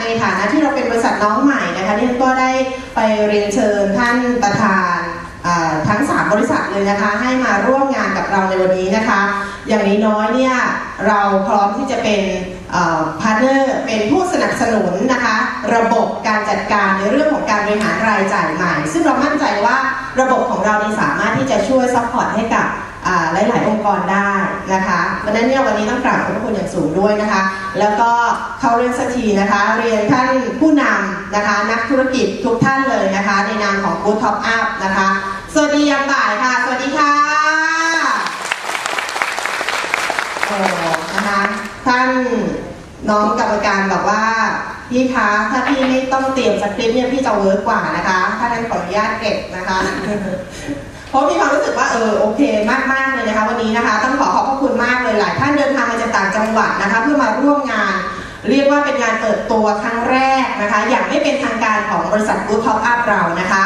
ในฐานะที่เราเป็นบริษัทน้องใหม่นะคะเนี่ยก็ได้ไปเรียนเชิญท่านประธานทั้ง 3 บริษัทเลยนะคะ ให้มาร่วมงานกับเราในวันนี้นะคะ อย่างน้น้อยเนี่ยเราพร้อมที่จะเป็นพาร์ทเนอร์เป็นผู้สนับสนุนนะคะ ระบบการจัดการในเรื่องของการบริหารรายจ่ายใหม่ ซึ่งเรามั่นใจว่าระบบของเรานี่สามารถที่จะช่วยซัพพอร์ตให้กับ หลาย ๆ องค์กรได้นะคะเพราะฉะนั้นเนี่ยวันนี้ต้องกราบขอบพระคุณอย่างสูงด้วยนะคะ แล้วก็เข้าเรื่องสักทีนะคะ เรียนท่านผู้นำนะคะ นักธุรกิจทุกท่านเลยนะคะ ในนามของ Good Top Up นะคะ สวัสดียามบ่ายค่ะ สวัสดีค่ะโอ้นะคะท่านน้องกรรมการบอกว่าพี่คะถ้าพี่ไม่ต้องเตรียมสคริปต์เนี่ยพี่จะเวิร์กกว่านะคะ ถ้านั้นขออนุญาตเก็บนะคะ เพราะมีความรู้สึกว่าเออโอเคมากๆเลยนะคะ วันนี้นะคะ ต้องขอขอบพระคุณมากเลยหลายท่านเดินทางมาจากต่างจังหวัดนะคะ เพื่อมาร่วมงาน เรียกว่าเป็นงานเปิดตัวครั้งแรกนะคะ อย่างไม่เป็นทางการของบริษัท Good Top Up เรานะคะ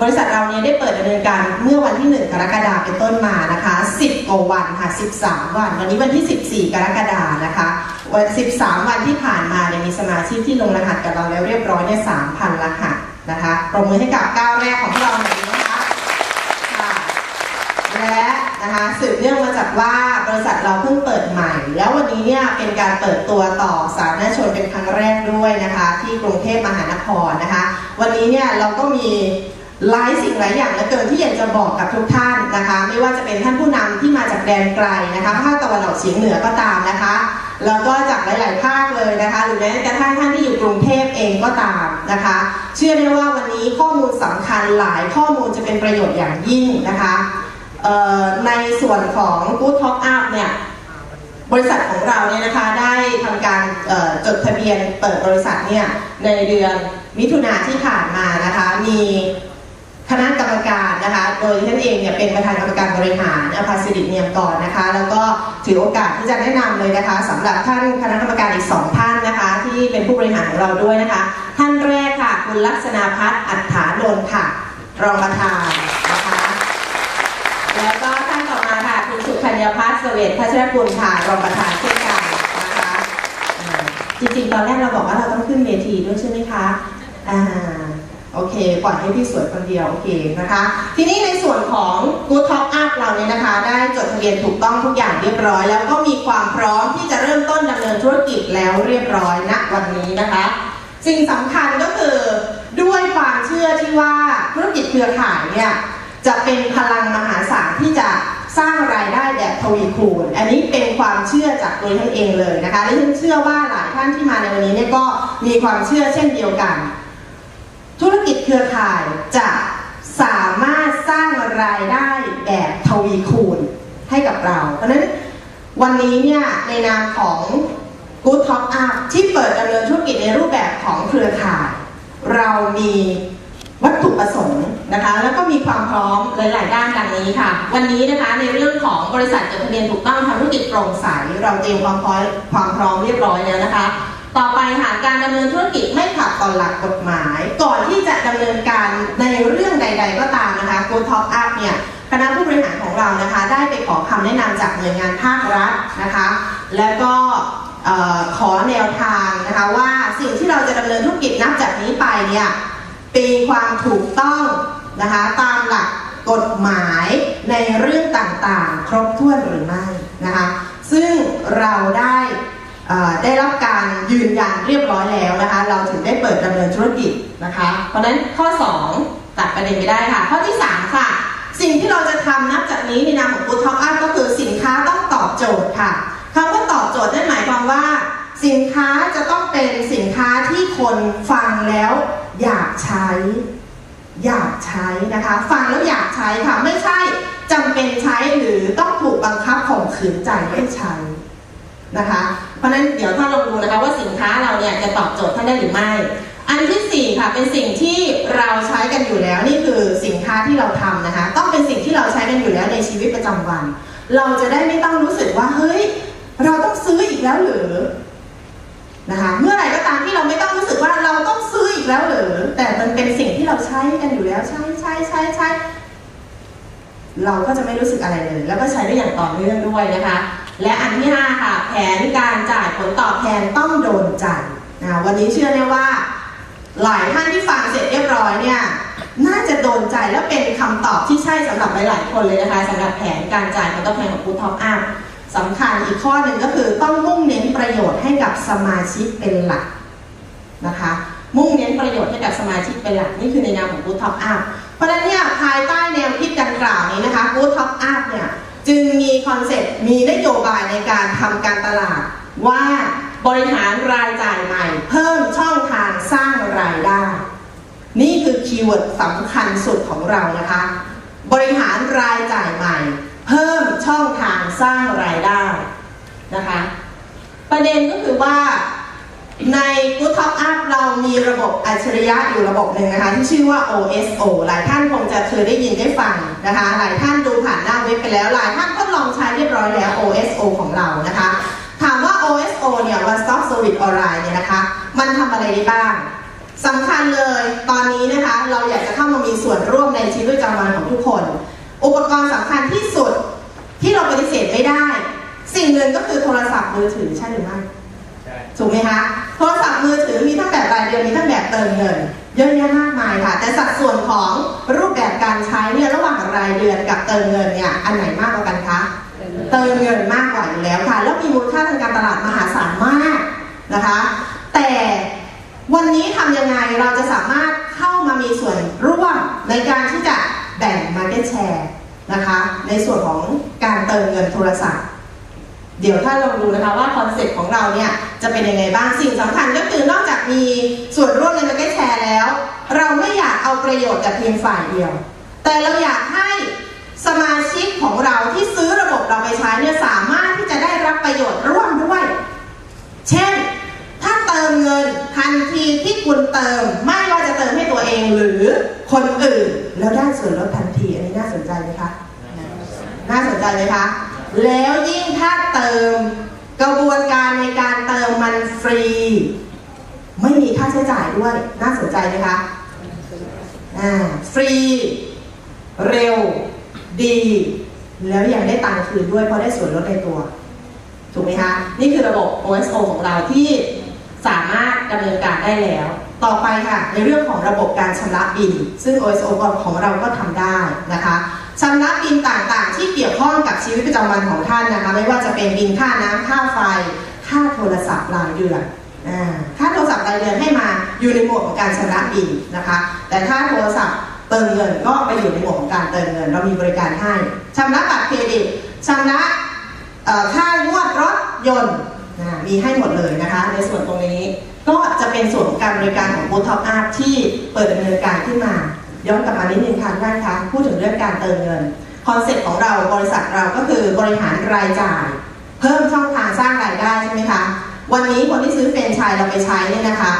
บริษัทเราเนี่ยได้เปิดดำเนินการเมื่อวันที่ 1 กรกฎาคมเป็นต้นมานะคะ 10กว่าวันค่ะ 13 วัน วันนี้วันที่ 14 กรกฎาคมนะคะวัน 13 วันที่ผ่านมาเนี่ยมีสมาชิกที่ลงรหัสกับเราแล้วเรียบร้อยเนี่ย3,000รหัสนะคะปรบมือให้กับก้าวแรกของพวกเราหน่อยนะคะค่ะ และ นะคะสืบเนื่องมาจากว่าบริษัทเราเพิ่งเปิดใหม่ แล้ววันนี้เนี่ยเป็นการเปิดตัวต่อสาธารณชนเป็นครั้งแรกด้วยนะคะ ที่กรุงเทพมหานครนะคะ วันนี้เนี่ยเราก็มีหลายสิ่งหลายอย่างเหลือเกินที่อยากจะบอกกับทุกท่านนะคะ ไม่ว่าจะเป็นท่านผู้นำที่มาจากแดนไกลนะคะภาคตะวันออกเฉียงเหนือก็ตามนะคะแล้วก็จากหลาย ๆ ภาคเลยนะคะ หรือแม้กระทั่งท่านที่อยู่กรุงเทพเองก็ตามนะคะ เชื่อได้ว่าวันนี้ข้อมูลสำคัญหลายข้อมูลจะเป็นประโยชน์อย่างยิ่งนะคะ ในส่วนของ Good Top Up เนี่ยบริษัทของเราเนี่ยนะคะได้ทำการจดทะเบียนเปิดบริษัทเนี่ยในเดือนมิถุนาที่ผ่านมานะคะมีคณะกรรมการนะคะโดยท่านเองเนี่ยเป็นประธานกรรมการบริหารอภาสิริเนียมก่อนนะคะ แล้วก็ถือโอกาสที่จะแนะนำเลยนะคะสำหรับท่านคณะกรรมการอีกสองท่านนะคะ ที่เป็นผู้บริหารของเราด้วยนะคะ ท่านแรกค่ะคุณลักษณาพัฒน์อัฏฐานนท์ค่ะ รองประธาน แล้วก็ท่านต่อมาค่ะคุณสุพัญญาพัฒน์เสวตพัชรกุลค่ะรองประธานเช่นกันนะคะจริงๆ ตอนแรกเราบอกว่าเราต้องขึ้นเวทีด้วยใช่ไหมคะอ่าโอเคปล่อยให้พี่สวยคนเดียวโอเคนะคะ ทีนี้ในส่วนของ Good Top Up เราเนี่ยนะคะ ได้จดทะเบียนถูกต้องทุกอย่างเรียบร้อย แล้วก็มีความพร้อมที่จะเริ่มต้นดำเนินธุรกิจแล้วเรียบร้อยณวันนี้นะคะสิ่งสำคัญก็คือด้วยความเชื่อที่ว่าธุรกิจเครือข่ายเนี่ย จะเป็นพลังมหาศาลที่จะสร้างรายได้แบบทวีคูณ อันนี้เป็นความเชื่อจากตัวท่านเองเลยนะคะและฉันเชื่อว่าหลายท่านที่มาในวันนี้เนี่ยก็มีความเชื่อเช่นเดียวกัน ธุรกิจเครือข่ายจะสามารถสร้างรายได้แบบทวีคูณให้กับเรา เพราะนั้นวันนี้เนี่ยในนามของ Good Top Up ที่เปิดดำเนินธุรกิจในรูปแบบของเครือข่าย เรามี วัตถุประสงค์นะคะ แล้วก็มีความพร้อมหลาย ๆ ด้านดังนี้ค่ะ วันนี้นะคะในเรื่องของบริษัทจดทะเบียนถูกต้องทำธุรกิจโปร่งใสเราเตรียมความพร้อมความพร้อมเรียบร้อยแล้วนะคะ ต่อไปค่ะการดำเนินธุรกิจไม่ขัดต่อหลักกฎหมาย ก่อนที่จะดำเนินการในเรื่องใด ๆ ก็ตามนะคะ Go Top Up เนี่ยคณะผู้บริหารของเรานะคะ ได้ไปขอคำแนะนำจากหน่วยงานภาครัฐนะคะ แล้วก็ขอแนวทางนะคะว่าสิ่งที่เราจะดำเนินธุรกิจนับจากนี้ไปเนี่ย ตีความถูกต้องนะคะตามหลักกฎหมายในเรื่องต่างๆ ครบถ้วนหรือไม่นะคะซึ่งเราได้ได้รับการยืนยันเรียบร้อยแล้วนะคะเราถึงได้เปิดดำเนินธุรกิจนะคะเพราะนั้นข้อ 2 ตัดประเด็นไปได้ค่ะข้อที่ 3 ค่ะ สิ่งที่เราจะทำนับจากนี้ในนามของ Good Top Up ก็คือสินค้าต้องตอบโจทย์ค่ะคำว่าตอบโจทย์นั่นหมายความว่า สินค้าจะต้องเป็นสินค้าที่คนฟังแล้ว อยากใช้ อยากใช้นะคะ ฟังแล้วอยากใช้ค่ะ ไม่ใช่จำเป็นใช้หรือต้องถูกบังคับข่มขืนใจให้ใช้นะคะ เพราะนั้นเดี๋ยวถ้าลองดูนะคะว่าสินค้าเราเนี่ยจะตอบโจทย์ท่านได้หรือไม่ อันที่สี่ค่ะเป็นสิ่งที่เราใช้กันอยู่แล้วนี่คือสินค้าที่เราทำนะคะ ต้องเป็นสิ่งที่เราใช้กันอยู่แล้วในชีวิตประจำวัน เราจะได้ไม่ต้องรู้สึกว่าเฮ้ยเราต้องซื้ออีกแล้วหรือ นะคะเมื่อไหร่ก็ตามที่เราไม่ต้องรู้สึกว่าเราต้องซื้ออีกแล้วหรือแต่มันเป็นสิ่งที่เราใช้กันอยู่แล้วใช้ใช้ใช้ใช้เราก็จะไม่รู้สึกอะไรเลย แล้วก็ใช้ได้อย่างต่อเนื่องด้วยนะคะ และอันที่5ค่ะ แผนการจ่ายผลตอบแทนต้องโดนใจนะวันนี้เชื่อแน่ว่า หลายท่านที่ฟังเสร็จเรียบร้อยเนี่ยน่าจะโดนใจและเป็นคำตอบที่ใช่สำหรับหลายๆคนเลยนะคะสำหรับแผนการจ่ายผลตอบแทนของกูท็อปอัพ สำคัญอีกข้อหนึ่งก็คือต้องมุ่งเน้นประโยชน์ให้กับสมาชิกเป็นหลักนะคะ มุ่งเน้นประโยชน์ให้กับสมาชิกเป็นหลักนี่คือในนามของกูท็อปอัพเพราะฉะนั้นเนี่ยภายใต้แนวคิดดังกล่าวนี้นะคะกูท็อปอัพเนี่ยจึงมีคอนเซ็ปต์มีนโยบายในการทำการตลาดว่าบริหารรายจ่ายใหม่ เพิ่มช่องทางสร้างรายได้ นี่คือคีย์เวิร์ดสำคัญสุดของเรานะคะ บริหารรายจ่ายใหม่ เพิ่มช่องทางสร้างรายได้นะคะ ประเด็นก็คือว่าใน Good Top Up เรามีระบบอัจฉริยะอยู่ระบบหนึ่งนะคะ ที่ชื่อว่า OSO หลายท่านคงจะเคยได้ยินได้ฟังนะคะ หลายท่านดูผ่านหน้าเว็บไปแล้ว หลายท่านทดลองใช้เรียบร้อยแล้ว OSO ของเรานะคะ ถามว่า OSO เนี่ย One Stop Service Online เนี่ยนะคะ มันทำอะไรได้บ้างสำคัญเลยตอนนี้นะคะ เราอยากจะเข้ามามีส่วนร่วมในชีวิตประจำวันของทุกคน อุปกรณ์สำคัญที่สุด ที่เราปฏิเสธไม่ได้ สิ่งหนึ่งก็คือโทรศัพท์มือถือใช่หรือไม่ใช่ถูกไหมคะโทรศัพท์มือถือมีทั้งแบบรายเดือนมีทั้งแบบเติมเงินเยอะแยะมากมายค่ะ แต่สัดส่วนของรูปแบบการใช้เนี่ยระหว่างรายเดือนกับเติมเงินเนี่ยอันไหนมากกว่ากันคะเติมเงินมากกว่าอยู่แล้วค่ะ แล้วมีมูลค่าทางการตลาดมหาศาลมากนะคะ แต่วันนี้ทำยังไงเราจะสามารถเข้ามามีส่วนร่วมในการที่จะแบ่ง Market Share นะคะ ในส่วนของการเติมเงินโทรศัพท์ เดี๋ยวถ้าลองดูนะคะว่าคอนเซ็ปต์ของเราเนี่ยจะเป็นยังไงบ้างสิ่งสำคัญก็คือนอกจากมีส่วนร่วมใน Market Share แล้ว เราไม่อยากเอาประโยชน์แต่เพียงฝ่ายเดียว แต่เราอยากให้สมาชิกของเราที่ซื้อระบบเราไปใช้เนี่ยสามารถที่จะได้รับประโยชน์ร่วมด้วย เช่น เติมเงิน ทันทีที่คุณเติม ไม่ว่าจะเติมให้ตัวเองหรือคนอื่น แล้วได้ส่วนลดทันที อันนี้น่าสนใจไหมคะ น่าสนใจไหมคะ แล้วยิ่งถ้าเติมกระบวนการในการเติมมันฟรี ไม่มีค่าใช้จ่ายด้วย น่าสนใจไหมคะอ่าฟรี เร็ว ดี แล้วยังได้ตังค์คืนด้วยเพราะได้ส่วนลดในตัวถูกไหมคะ นี่คือระบบ OSO ของเราที่ สามารถดำเนินการได้แล้ว ต่อไปค่ะ ในเรื่องของระบบการชำระบิน ซึ่ง OSO ของเราก็ทำได้นะคะชำระบินต่างๆ ที่เกี่ยวข้องกับชีวิตประจำวันของท่านนะคะ ไม่ว่าจะเป็นบินค่าน้ำค่าไฟ ค่าโทรศัพท์รายเดือนค่าโทรศัพท์รายเดือนให้มาอยู่ในหมวดของการชำระบินนะคะ แต่ค่าโทรศัพท์เติมเงินก็ไปอยู่ในหมวดของการเติมเงิน เรามีบริการให้ชำระบัตรเครดิตชำระค่างวดรถยนต์ มีให้หมดเลยนะคะ ในส่วนตรงนี้ก็จะเป็นส่วนของการบริการของบูทท็อปอาร์ที่เปิดดำเนินการขึ้นมาย้อนกลับมานิดนึงค่ะท่านคะพูดถึงเรื่องการเติมเงินคอนเซ็ปต์ของเราบริษัทเราก็คือบริหารรายจ่าย เพิ่มช่องทางสร้างรายได้ใช่ไหมคะวันนี้คนที่ซื้อเฟรนไชส์เราไปใช้เนี่ยนะคะ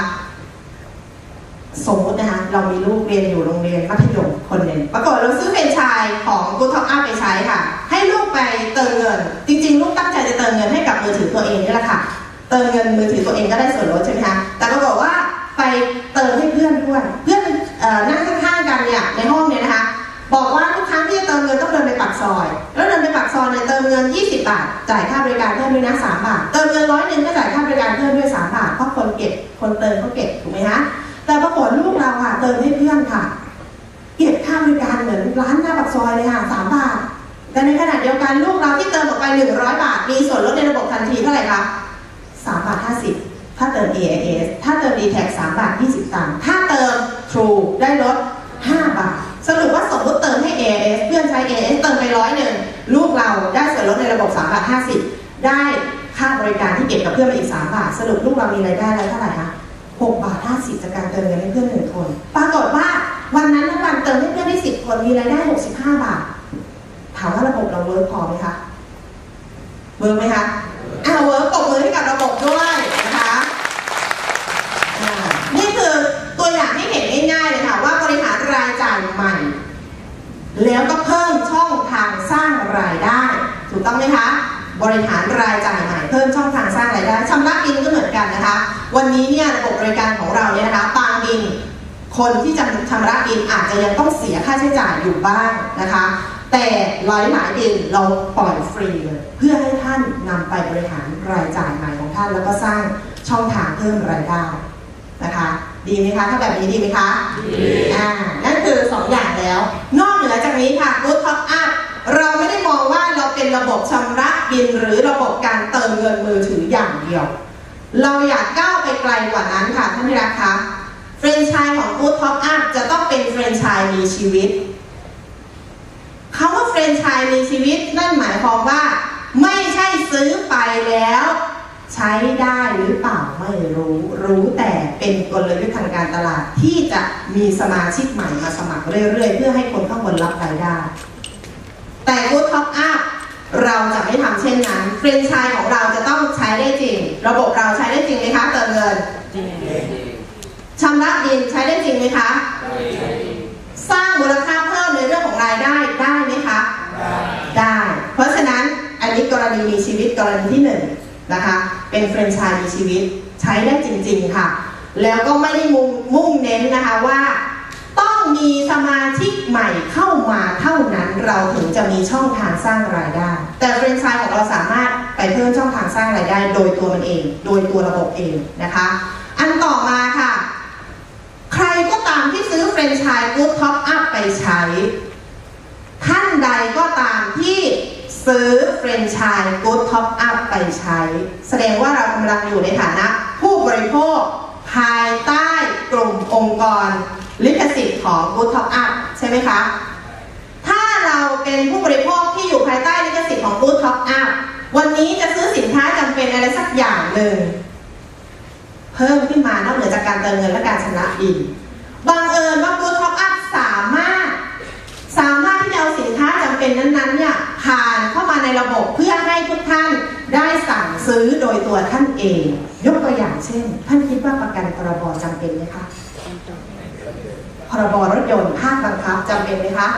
สมมตินะคะเรามีลูกเรียนอยู่โรงเรียนมัธยมคนหนึ่งปรากฏเราซื้อเป็นชายของกูท็อปอัพไปใช้ค่ะ ให้ลูกไปเติมเงิน จริง ๆ ลูกตั้งใจจะเติมเงินให้กับมือถือตัวเองนี่แหละค่ะ เติมเงินมือถือตัวเองก็ได้ส่วนลดใช่ไหมคะแต่ปรากฏว่าไปเติมให้เพื่อนด้วยเพื่อนออนั่งข้างๆกันเนี่ยในห้องเนี่ยนะคะบอกว่าทุกครั้งที่จะเติมเงินต้องเดินไปปากซอย แล้วเดินไปปากซอยเนี่ยเติมเงิน 20 บาท จ่ายค่าบริการเพิ่มด้วยนะ3บาท เติมเงินร้อยหนึ่งก็จ่ายค่าบริการเพิ่มด้วย 3 บาท เพราะคนเก็บ คนเติมเขาเก็บ ถูกไหมคะ แต่ปรากฏลูกเราค่ะเติมให้เพื่อนค่ะ เก็บค่าบริการเหมือนร้านหน้าปากซอยเลยค่ะ3บาท แต่ในขณะเดียวกันลูกเราที่เติมออกไป 100 บาท มีส่วนลดในระบบทันทีเท่าไหร่คะ3บาท50ถ้าเติม AIS ถ้าเติม d t a c 3บาท20ตังค์ถ้าเติม True ได้ลด5บาท สรุปว่าสมมติเติมให้ AIS เพื่อนใช้ AIS เติมไปร้อยหนึ่งลูกเราได้ส่วนลดในระบบ3บาท50ได้ค่าบริการที่เก็บกับเพื่อนไปอีก3บาท สรุปลูกเรามีรายได้แล้วเท่าไหร่คะ 6บาท50จากการเติมเงินให้เพื่อนหนึ่งคน ปรากฏว่าวันนั้นทั้งวันเติมให้เพื่อนได้10 คนมีรายได้ 65 บาท ถามว่าระบบเราเวิร์กพอไหมคะเวิร์กไหมคะอ่าเวิร์กตบมือให้กับระบบด้วยนะคะนี่คือตัวอย่างให้เห็นง่ายๆเลยค่ะว่าบริหารรายจ่ายใหม่แล้วก็เพิ่มช่องทางสร้างรายได้ ถูกต้องไหมคะ บริหารรายจ่ายใหม่ เพิ่มช่องทางสร้างรายได้ชำระบินก็เหมือนกันนะคะ วันนี้เนี่ยระบบบริการของเราเนี่ยนะคะบางบิน คนที่จะชำระบินอาจจะยังต้องเสียค่าใช้จ่ายอยู่บ้างนะคะ แต่หลายหลายๆบินเราปล่อยฟรีเลยเพื่อให้ท่านนำไปบริหารรายจ่ายใหม่ของท่าน แล้วก็สร้างช่องทางเพิ่มรายได้นะคะดีไหมคะถ้าแบบนี้ดีไหมคะอ่านั่นคือสองอย่างแล้ว นอกเหนือจากนี้ค่ะ Good Top Up เราไม่ได้มองว่า เป็นระบบชำระบินหรือระบบการเติมเงินมือถืออย่างเดียว เราอยากก้าวไปไกลกว่านั้นค่ะท่านที่รักคะเฟรนไชส์ของ Good Top Up จะต้องเป็นเฟรนไชส์มีชีวิตคำว่าเฟรนไชส์มีชีวิตนั่นหมายความว่า ไม่ใช่ซื้อไปแล้ว ใช้ได้หรือเปล่าไม่รู้ รู้แต่เป็นกลยุทธ์ทางการตลาดที่จะมีสมาชิกใหม่มาสมัครเรื่อยๆ เพื่อให้คนข้างบนรับรายได้ แต่ Good Top Up เราจะไม่ทำเช่นนั้นเฟรนชส์ของเราจะต้องใช้ได้จริง ระบบเราใช้ได้จริงไหมคะเติมเงินชำระบินใช้ได้จริงไหมคะ สร้างมูลค่าเพิ่มในเรื่องของรายได้ได้ไหมคะ ได้ เพราะฉะนั้นอันนี้กรณีมีชีวิตกรณีที่หนึ่งนะคะ เป็นแฟรนชส์มีชีวิตใช้ได้จริง ๆค่ะ แล้วก็ไม่ได้มุ่งเน้นนะคะว่า ต้องมีสมาชิกใหม่เข้ามาเท่านั้นเราถึงจะมีช่องทางสร้างรายได้ แต่แฟรนไชส์ของเราสามารถไปเพิ่มช่องทางสร้างรายได้ โดยตัวมันเอง โดยตัวระบบเองนะคะ อันต่อมาค่ะ ใครก็ตามที่ซื้อแฟรนไชส์ Good Top Up ไปใช้ ท่านใดก็ตามที่ซื้อเฟรนไชส์ Good Top Up ไปใช้ แสดงว่าเรากำลังอยู่ในฐานะ ผู้บริโภค ภายใต้กลุ่มองค์กร ลิขสิทธิ์ของ Good Top Up ใช่ไหมคะ ถ้าเราเป็นผู้บริโภคที่อยู่ภายใต้ลิขสิทธิ์ของ Good Top Up วันนี้จะซื้อสินค้าจำเป็นอะไรสักอย่างหนึ่ง เพิ่มขึ้นมานอกเหนือจากการเติมเงินและการชำระบินบังเอิญว่า Good Top Up สามารถ สามารถที่จะเอาสินค้าจำเป็นนั้นๆเนี่ยผ่านเข้ามาในระบบเพื่อให้ทุกท่าน ได้สั่งซื้อโดยตัวท่านเอง ยกตัวอย่างเช่น ท่านคิดว่าประกันพรบจำเป็นไหมคะพรบรถยนต์ภาคบังคับจำเป็นไหมคะ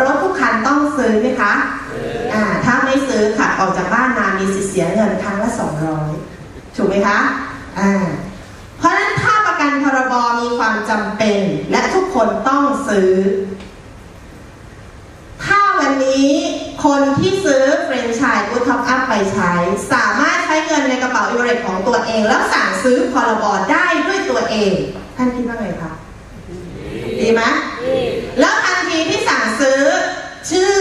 รถทุกคันต้องซื้อไหมคะอ่าถ้าไม่ซื้อขับออกจากบ้านมามีสิทธิ์เสียเงินครั้งละ200ถูกไหมคะอ่าเพราะฉะนั้นถ้าประกันพรบมีความจำเป็น และทุกคนต้องซื้อ ถ้าวันนี้ คนที่ซื้อเฟรนไชส์กูท็อปอัพไปใช้ สามารถใช้เงินในกระเป๋าอิเวเรตของตัวเอง แล้วสั่งซื้อพรบได้ด้วยตัวเอง ท่านคิดว่าไงคะดีไหมแล้วทันทีที่สั่งซื้อ ชื่อ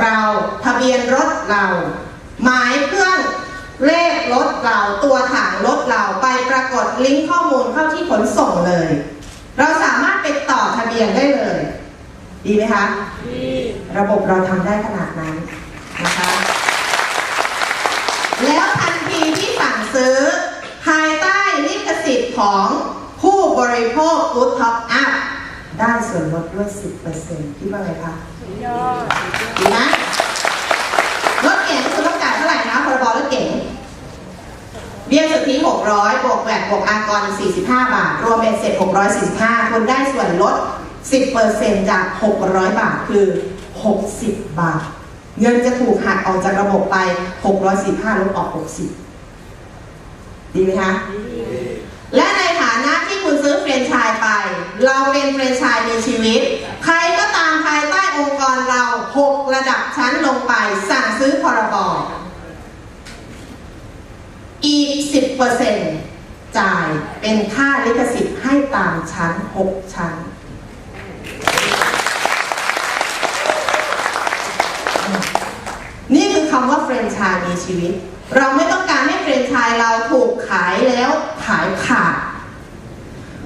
เราทะเบียนรถเรา หมายเครื่องเลขรถเราตัวถังรถเราไปปรากฏลิงก์ข้อมูลเข้าที่ขนส่งเลย เราสามารถไปต่อทะเบียนได้เลย ดีไหมคะ ระบบเราทำได้ขนาดนั้นนะคะ แล้วทันทีที่สั่งซื้อ ภายใต้ลิขสิทธิ์ของผู้บริโภค Good Top Up ได้ส่วนลดด้วย 10%คิดว่าไงคะดีนะรถเก๋งคุณต้องจ่ายเท่าไหร่นะพรบรถเก๋งเบี้ยสุทธิ600 บวกแวดบวกอากรอีก45 บาท รวมเป็นเสร็จ 645 คุณได้ส่วนลด 10%จาก 600 บาท คือ 60 บาท เงินจะถูกหักออกจากระบบไป 645ลบออก 60 ดีไหมคะและในฐานะที่คุณซื้อเฟรนไชส์ไป เราเป็นเฟรนไชส์มีชีวิต ใครก็ตามภายใต้องค์กรเรา 6 ระดับชั้นลงไป สั่งซื้อพรบอีก 10%จ่ายเป็นค่าลิขสิทธิ์ให้ตามชั้น 6 ชั้นนี่คือคำว่าเฟ รนไชส์มีชีวิต เราไม่ต้องการให้เฟรนไชส์เราถูกขายแล้วขายขาด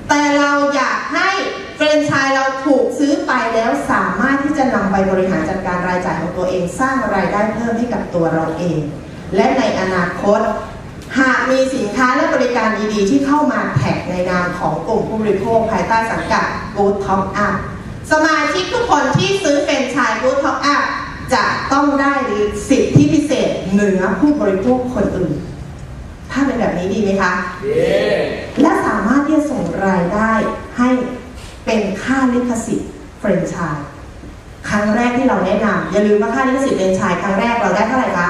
แต่เราอยากให้เฟรนไชส์เราถูกซื้อไปแล้วสามารถที่จะนำไปบริหารจัดการรายจ่ายของตัวเองสร้างรายได้เพิ่มให้กับตัวเราเอง และในอนาคต หากมีสินค้าและบริการดีๆ ที่เข้ามาแท็กในนามของกลุ่มผู้บริโภคภายใต้สังกัด Good Top Up สมาชิกทุกคนที่ซื้อเฟรนไชส์ Good Top Up จะต้องได้สิทธิพิเศษเหนือผู้บริโภคคนอื่น ถ้าเป็นแบบนี้ดีไหมคะ และสามารถที่จะส่งรายได้ให้เป็นค่าลิขสิทธิ์เฟรนไชส์ครั้งแรกที่เราแนะนำอย่าลืมว่าค่าลิขสิทธิ์เฟรนไชส์ครั้งแรกเราได้เท่าไหร่คะ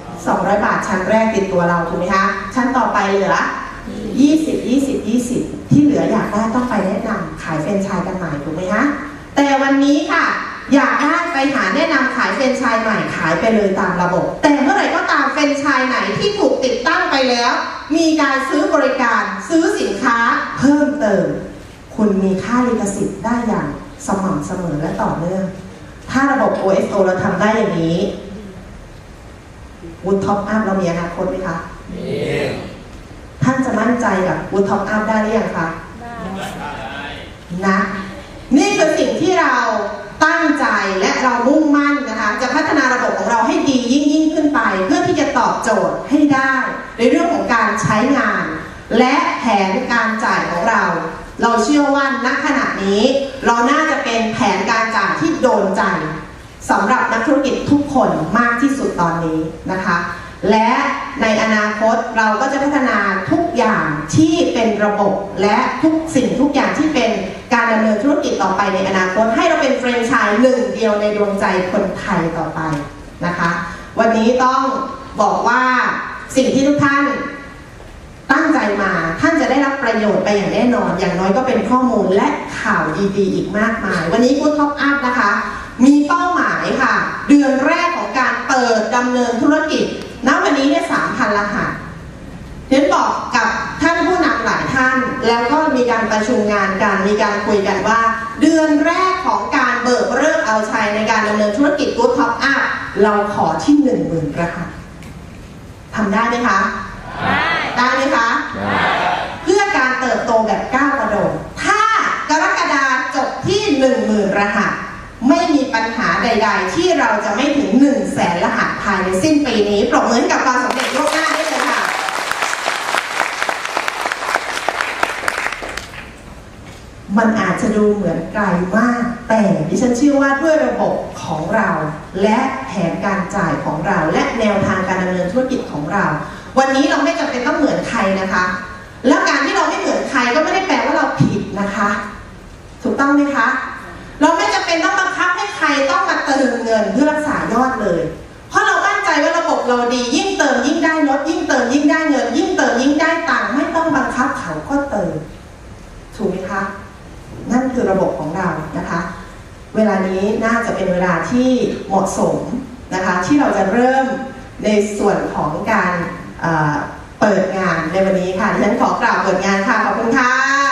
200 บาทชั้นแรกติดตัวเราถูกไหมคะ ชั้นต่อไปเหลือ 20 20 20 ที่เหลืออยากได้ต้องไปแนะนำขายเฟรนไชส์กันใหม่ถูกไหมคะ แต่วันนี้ค่ะ อยากได้ไปหาแนะนำขายเฟรนไชส์ใหม่ขายไปเลยตามระบบ แต่เมื่อไหร่ก็ตามแฟรรนไชส์ไหนที่ถูกติดตั้งไปแล้ว มีการซื้อบริการซื้อสินค้าเพิ่มเติม คุณมีค่าลิขสิทธิ์ได้อย่างสม่ำเสมอและต่อเนื่อง ถ้าระบบ OSO เราทำได้อย่างนี้วูดท็อปอัพเรามีอนาคตไหมคะท่านจะมั่นใจกับวูดท็อปอัพได้หรือยังคะนะ นี่คือสิ่งที่เรา ตั้งใจและเรามุ่งมั่นนะคะ จะพัฒนาระบบของเราให้ดียิ่งยิ่งขึ้นไป เพื่อที่จะตอบโจทย์ให้ได้ ในเรื่องของการใช้งาน และแผนการจ่ายของเรา เราเชื่อว่าณขณะนี้ เราน่าจะเป็นแผนการจ่ายที่โดนใจสำหรับนักธุรกิจทุกคนมากที่สุดตอนนี้นะคะ และในอนาคตเราก็จะพัฒนาทุกอย่างที่เป็นระบบและทุกสิ่งทุกอย่างที่เป็น การดำเนินธุรกิจต่อไปในอนาคต ให้เราเป็นแฟรนไชส์หนึ่งเดียวในดวงใจคนไทยต่อไปนะคะ วันนี้ต้องบอกว่าสิ่งที่ทุกท่านตั้งใจมาท่านจะได้รับประโยชน์ไปอย่างแน่นอน อย่างน้อยก็เป็นข้อมูลและข่าวดีๆ อีกมากมาย วันนี้กูดท็อปอัพนะคะ มีเป้าหมายค่ะ เดือนแรกของการเปิดดำเนินธุรกิจณวันนี้เนี่ยสามพันรหัสเห็นบอกกับท่านผู้ หลายท่าน แล้วก็มีการประชุมงานกันมีการคุยกันว่า เดือนแรกของการเบิกเลิกเอาชัยในการดำเนินธุรกิจกู๊ดท็อปอัพเราขอที่หนึ่งหมื่นรหัสทำได้ไหมคะ ได้ไหมคะ เพื่อการเติบโตแบบก้าวกระโดดถ้ากรกฎาจบที่1 0,000รหัสไม่มีปัญหาใด ๆ ที่เราจะไม่ถึง1 0 0 0 0แสนรหัสภายในสิ้นปีนี้ปรบมือให้กับความสำเร็จโลกหน้าได้เลยค่ะ มันอาจจะดูเหมือนไกลมาก แต่ดิฉันเชื่อว่าด้วยระบบของเรา และแผนการจ่ายของเรา และแนวทางการดำเนินธุรกิจของเรา วันนี้เราไม่จำเป็นต้องเหมือนใครนะคะ แล้วการที่เราไม่เหมือนใครก็ไม่ได้แปลว่าเราผิดนะคะ ถูกต้องไหมคะ เราไม่จำเป็นต้องบังคับให้ใครต้องมาเติมเงินเพื่อรักษายอดเลย เพราะเรามั่นใจว่าระบบเราดี ยิ่งเติมยิ่งได้ลดยิ่งเติมยิ่งได้เงิน ยิ่งเติมยิ่งได้ตังค์ไม่ต้องบังคับเขาก็เติมถูกไหมคะ นั่นคือระบบของเรานะคะ เวลานี้น่าจะเป็นเวลาที่เหมาะสมนะคะที่เราจะเริ่มในส่วนของการเอ่อเปิดงานในวันนี้ค่ะฉันขอกล่าวเปิดงานค่ะ ขอบคุณค่ะ